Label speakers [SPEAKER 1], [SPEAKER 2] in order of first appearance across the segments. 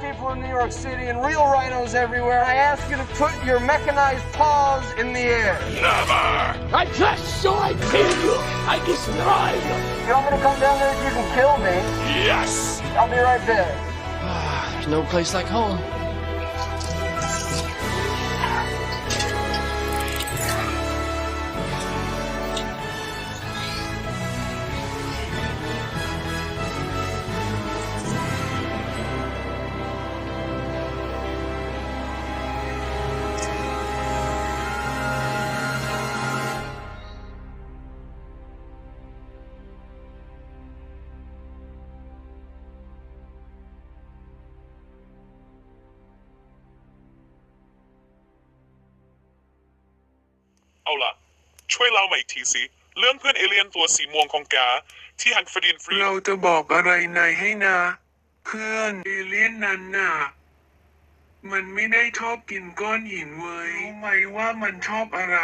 [SPEAKER 1] people in New York City and real rhinos everywhere, I ask you to put your mechanized paws in the air. Never!
[SPEAKER 2] I just saw I killed you. I destroy you.
[SPEAKER 1] You want me to come down there if you can kill me?
[SPEAKER 2] Yes!
[SPEAKER 1] I'll be right there.
[SPEAKER 3] Ah, there's no place like home.
[SPEAKER 4] เอาล่ะช่วยเล่ามาอีกทีสิ เรื่องเพื่อนเอเลียนตัวสีม่วงของแกที่ฮันฟรีนฟรี
[SPEAKER 5] เราจะบอกอะไรนายให้นะ เพื่อนเอเลี่ยนนั้นน่ะ มันไม่ได้ชอบกินก้อนหินเว้ยรู้ไหมว่ามันชอบอะไร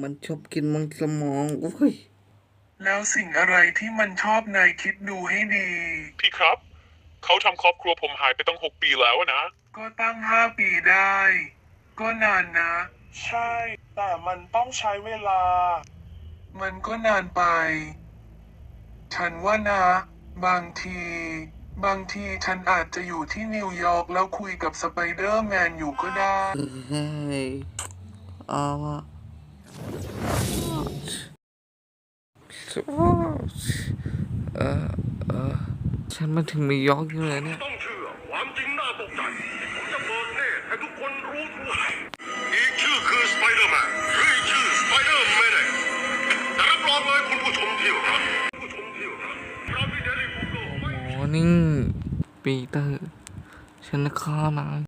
[SPEAKER 6] มันชอบกินมังสมองอุ้ย
[SPEAKER 5] แล้วสิ่งอะไรที่มันชอบนายคิดดูให้ดี
[SPEAKER 4] พี่ครับ เขาทำครอบครัวผมหายไปตั้งหกปีแล้วอะนะ
[SPEAKER 5] ก็ตั้งห้าปีได้ ก็นานนะ
[SPEAKER 4] ใช่ แต่มันต้องใช้เวลา
[SPEAKER 5] มันก็นานไป ฉันว่านะ บางที บางทีฉันอาจจะอยู่ที่นิวยอร์กแล้วคุยกับสไปเดอร์แมนอยู่ก็ได้
[SPEAKER 6] เฮ้ยเอาอะเออเออฉันมาถึงนิวยอร์กอยู่เลยเนี่ย
[SPEAKER 7] ต้องเชื่อความจริงน่าตกใจผมจะเปิดเนตรให้ทุกคนรู้ทั่ว
[SPEAKER 6] นี่ปีเตอร์ ฉันจะฆ่านาย